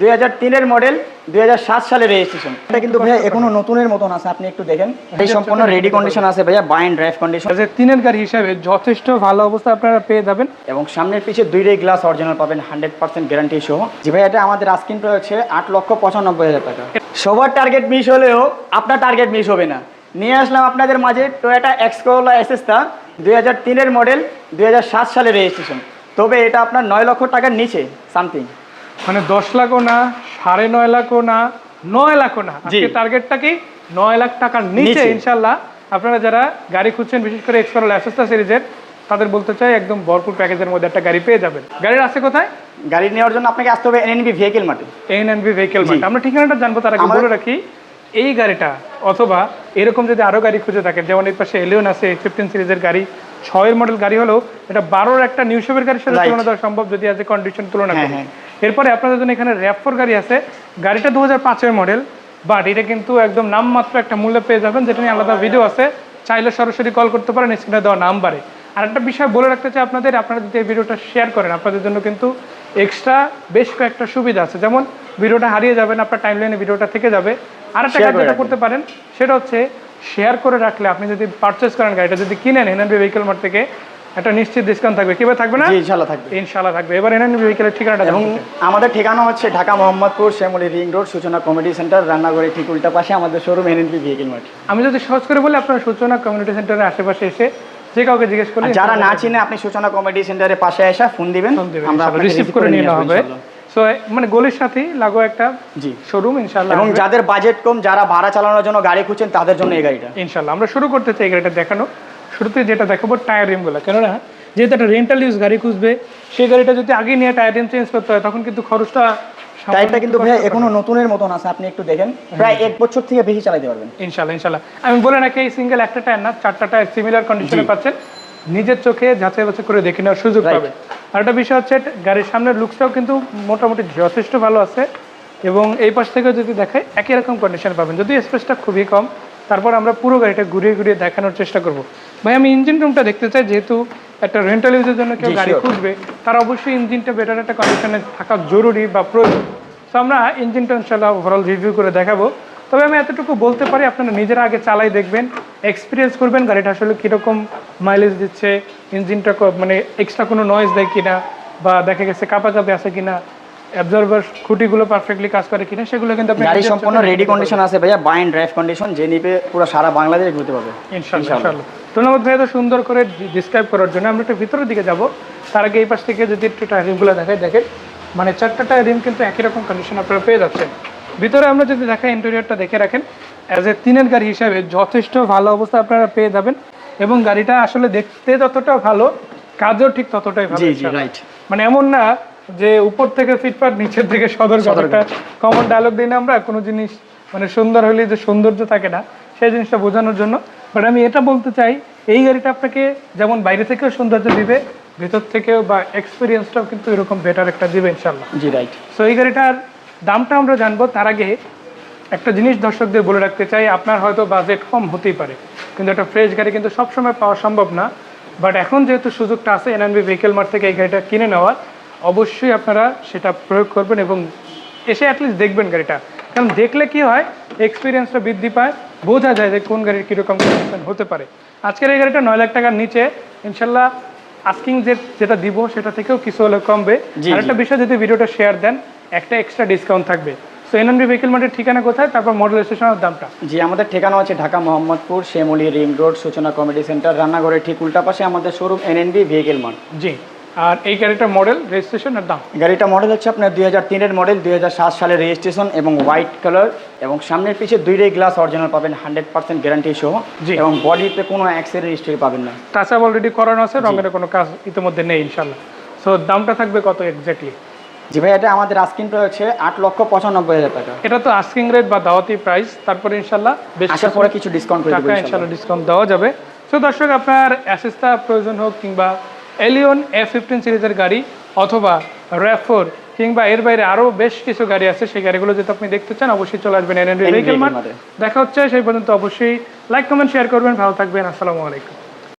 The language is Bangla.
দুই হাজার তিনের মডেল দুই হাজার সাত সালের রেজিস্ট্রেশন এটা কিন্তু ভাইয়া এখনও নতুনের মতন আছে আপনি একটু দেখেন। এই সম্পূর্ণ রেডি কন্ডিশন আছে ভাইয়া বাইন ড্রাইভ কন্ডিশন যে তিনের গাড়ি হিসাবে যথেষ্ট ভালো অবস্থা আপনারা পেয়ে যাবেন। এবং সামনের পিছে দুইটাই গ্লাস অরিজিনাল পাবেন হান্ড্রেড পার্সেন্ট গ্যারান্টি সহ। জি ভাই এটা আমাদের আস্কিন প্রায় হচ্ছে আট লক্ষ পঁচানব্বই হাজার টাকা। সবার টার্গেট মিস হলেও আপনার টার্গেট মিস হবে না। নিয়ে আসলাম আপনাদের মাঝে টয়োটা এক্সকোলা এসএসটা দুই হাজার তিনের মডেল দুই হাজার সাত সালের রেজিস্ট্রেশন তবে এটা আপনার নয় লক্ষ টাকার নিচে সামথিং মানে দশ লাখও না সাড়ে নয় লাখও না নয় লাখও না। আজকে টার্গেটটা কি? নয় লাখ টাকার নিচে। ইনশাল্লাহ। আপনারা যারা গাড়ি খুঁজছেন বিশেষ করে এক্সপ্লোর অ্যাসেস্টা সিরিজের তাদের বলতে চাই একদম ভরপুর প্যাকেজের মধ্যে একটা গাড়ি পেয়ে যাবেন। গাড়ির আছে কোথায়? গাড়ি নেওয়ার জন্য আপনাকে আসতে হবে এনএনবি ভেহিকেল মাঠে। এন এন বি ভেহিকেল জি। আমরা ঠিকানাটা জানব তার আগে বলে রাখি এই গাড়িটা অথবা এরকম যদি আরও গাড়ি খুঁজে থাকেন যেমন এর পাশে এলিয়ন আছে ফিফটিন সিরিজের গাড়ি ছয়ের মডেল গাড়ি হলেও এটা বারোর একটা নিউ শেপের গাড়ির সাথে তুলনা দেওয়া সম্ভব যদি আজ কন্ডিশন তুলনা হ্যাঁ, করি। হ্যাঁ। এরপরে আপনাদের জন্য এখানে র্যাপফোর গাড়ি আছে। গাড়িটা দু হাজার মডেল বাট এটা কিন্তু একদম নামমাত্র একটা মূল্যে পেয়ে যাবেন যেটা নিয়ে আলাদা ভিডিও আছে। চাইলে সরাসরি কল করতে পারেন স্ক্রিনে দেওয়া নাম্বারে। আর একটা বিষয় বলে রাখতে চাই আপনাদের আপনারা যদি এই ভিডিওটা শেয়ার করেন আপনাদের জন্য কিন্তু এক্সট্রা বেশ কয়েকটা সুবিধা আছে। যেমন ভিডিওটা হারিয়ে যাবেন আপনার টাইম লাইনে ভিডিওটা থেকে যাবে। আর একটা কাজ যেটা করতে পারেন সেটা হচ্ছে শেয়ার করে রাখলে আপনি যদি পারচেস করেন গাড়িটা যদি কিনেন এনএনবি ভেহিকেল মার্ট থেকে একটা নিশ্চিত ডিসকাউন্ট থাকবে। কীভাবে থাকবে না? ইনশাল্লাহ থাকবে। ইনশাআল্লাহ থাকবে। এবার এনএনবি ভেহিকেলের ঠিকানাটা এবং আমাদের ঠিকানা হচ্ছে Dhaka Mohammadpur Shyamoli ring road Suchona committee centre রান্নাঘরের ঠিক উল্টা পাশে আমাদের শোরুম এনএনপি ভেহিকেল মাঠ আমি যদি সহজ করে বলি আপনার সূচনা কমিউনিটি সেন্টারের আশেপাশে এসে যে কাউকে জিজ্ঞেস করলে যারা না চিনে আপনি সূচনা কমিটি সেন্টারের পাশে এসে ফোন দিবেন। আমরা রিসিভ করে নিয়ে নেওয়া হবে। ইনশাল্লাহ। সো মানে গলির সাথেই লাগো একটা জি। শোরুম ইনশাআল্লাহ এবং যাদের বাজেট কম যারা ভাড়া চালানোর জন্য গাড়ি খুঁজছেন তাদের জন্য এই গাড়িটা। ইনশাল্লাহ আমরা শুরু করতে চাই গাড়িটা দেখানো শুরুতে যেটা দেখাবো টায়ার রিমগুলো কেননা যেহেতু একটা রেন্টাল ইউজ গাড়ি খুঁজবে সেই গাড়িটা যদি আগে নিয়ে টায়ার রিম চেঞ্জ করতে হয় তখন কিন্তু খরচটা টাইপটা কিন্তু ভাই এখনও নতুনের মতন আছে আপনি একটু দেখেন। প্রায় এক বছর থেকে বেশি চালাতে পারবেন। ইনশাল্লাহ ইনশাল্লাহ আমি বলে রাখি এই সিঙ্গেল একটা টায়ার না চারটা টায়ার সিমিলার কন্ডিশনে পাচ্ছেন। নিজের চোখে যাচাই বাছাই করে দেখে নেওয়ার সুযোগ পাবে। আর একটা বিষয় হচ্ছে গাড়ির সামনের লুকসটাও কিন্তু মোটামুটি যথেষ্ট ভালো আছে এবং এই পাশ থেকে যদি দেখাই একই রকম কন্ডিশন পাবেন। যদি স্পেসটা খুবই কম তারপর আমরা পুরো গাড়িটা ঘুরিয়ে ঘুরিয়ে দেখানোর চেষ্টা করব। ভাই আমি ইঞ্জিন রুমটা দেখতে চাই যেহেতু একটা রেন্টাল ইউজের জন্য কেউ গাড়ি খুঁজবে তার অবশ্যই ইঞ্জিনটা বেটার একটা কন্ডিশনে থাকা জরুরি বা প্রয়োজন। তো আমরা ইঞ্জিনটা ইনশাল্লাহ ওভারঅল রিভিউ করে দেখাবো। তবে আমি এতটুকু বলতে পারি আপনারা নিজেরা আগে চালাই দেখবেন এক্সপিরিয়েন্স করবেন গাড়িটা আসলে কীরকম মাইলেজ দিচ্ছে ইঞ্জিনটা মানে এক্সট্রা কোনো নয়েজ দেয় কিনা বা দেখা গেছে কাপা কাপে আছে কিনা অ্যাবজর্ভার খুঁটিগুলো পারফেক্টলি কাজ করে কিনা সেগুলো কিন্তু আপনি গাড়ি সম্পূর্ণ রেডি কন্ডিশন আছে ভাইয়া বাইন ড্রাইভ কন্ডিশন যে নিবে পুরো সারা বাংলাদেশ ঘুরতে পারবে। ইনশাল্লাহ ধন্যবাদ ভাই এত সুন্দর করে ডিসক্রাইব করার জন্য। আমরা একটু ভিতরের দিকে যাব। তার আগে এই পাশ থেকে যদি একটু টায়ারিংগুলো দেখাই দেখেন। মানে চারটা টায়ার রিম কিন্তু একই রকম কন্ডিশন আপনারা পেয়ে যাচ্ছেন। ভিতরে আমরা যদি দেখাই ইন্টেরিয়রটা দেখে রাখেন। অ্যাজ এ তিনের গাড়ি হিসাবে যথেষ্ট ভালো অবস্থা আপনারা পেয়ে যাবেন। এবং গাড়িটা আসলে দেখতে যতটা ভালো কাজও ঠিক ততটাই ভালো। রাইট মানে এমন না যে উপর থেকে ফিটফাট নিচের দিকে সদর একটা কমন ডায়লগ দিই না আমরা কোনো জিনিস মানে সুন্দর হলে যে সৌন্দর্য থাকে না সেই জিনিসটা বোঝানোর জন্য। বাট আমি এটা বলতে চাই এই গাড়িটা আপনাকে যেমন বাইরে থেকেও সৌন্দর্য দিবে ভেতর থেকেও বা এক্সপিরিয়েন্সটাও কিন্তু এরকম বেটার একটা দিবে ইনশাল্লাহ জি রাইট সো এই গাড়িটার দামটা আমরা জানব তার আগে একটা জিনিস দর্শকদের বলে রাখতে চাই আপনার হয়তো বাজেট কম হতেই পারে। কিন্তু একটা ফ্রেশ গাড়ি কিন্তু সবসময় পাওয়া সম্ভব না। বাট এখন যেহেতু সুযোগটা আছে এনএনবি ভেহিকেল মার্ট থেকে এই গাড়িটা কিনে নেওয়ার অবশ্যই আপনারা সেটা প্রয়োগ করবেন এবং এসে অ্যাটলিস্ট দেখবেন গাড়িটা। কারণ দেখলে কি হয় এক্সপিরিয়েন্সটা বৃদ্ধি পায় বোঝা যায় যে কোন গাড়ির কীরকম কন্ডিশন হতে পারে। আজকের এই গাড়িটা নয় লাখ টাকার নিচে ইনশাল্লাহ আস্কিং যে যেটা দিব সেটা থেকেও কিছু হলে কমবে। আর একটা বিষয় যদি ভিডিওটা শেয়ার দেন একটা এক্সট্রা ডিসকাউন্ট থাকবে। সো এনএনবি ভেহিকেল মার্টের ঠিকানা কোথায়? তারপর মডেল স্টেশনের দামটা। জি আমাদের ঠিকানা হচ্ছে Dhaka Mohammadpur Shyamoli ring road Suchona committee centre রান্নাঘরের ঠিক উল্টা পাশে আমাদের শোরুম এনএনবি ভেহিকেল মার্ট জি আর এই গাড়িটার মডেল রেজিস্ট্রেশনের দাম? গাড়িটা মডেল হচ্ছে আপনার দুই হাজার তিনের মডেল দুই হাজার সাত সালের রেজিস্ট্রেশন এবং হোয়াইট কালার এবং সামনের পিছে দুইটাই গ্লাস অরিজিনাল পাবেন হান্ড্রেড পার্সেন্ট গ্যারান্টি সহ। জি। এবং বডিতে কোনো অ্যাক্সিডেন্ট হিস্ট্রি পাবেন না। টাচ আপ অলরেডি করানো আছে রঙের কোনো কাজ ইতিমধ্যে নেই ইনশাল্লাহ সো দামটা থাকবে কত এক্স্যাক্টলি জি ভাই এটা আমাদের আস্কিন প্রায় হচ্ছে আট লক্ষ পঁচানব্বই হাজার টাকা। এটা তো আস্কিং রেট বা দাওয়াতি প্রাইস তারপরে ইনশাল্লাহ বেশ আসার পরে কিছু ডিসকাউন্ট টাকা ইনশাল্লাহ। ডিসকাউন্ট দেওয়া যাবে। সো দর্শক আপনার অ্যাসেস্তা প্রয়োজন হোক কিংবা এলিয়ন এফ ফিফটিন সিরিজের গাড়ি অথবা র্যাফোর কিংবা এর বাইরে আরও বেশ কিছু গাড়ি আছে সেই গাড়িগুলো যদি আপনি দেখতে চান অবশ্যই চলে আসবেন এনএনডি ভেহিকেল মার্ট দেখা হচ্ছে সেই পর্যন্ত অবশ্যই লাইক কমেন্ট শেয়ার করবেন। ভালো থাকবেন। আসসালামু আলাইকুম।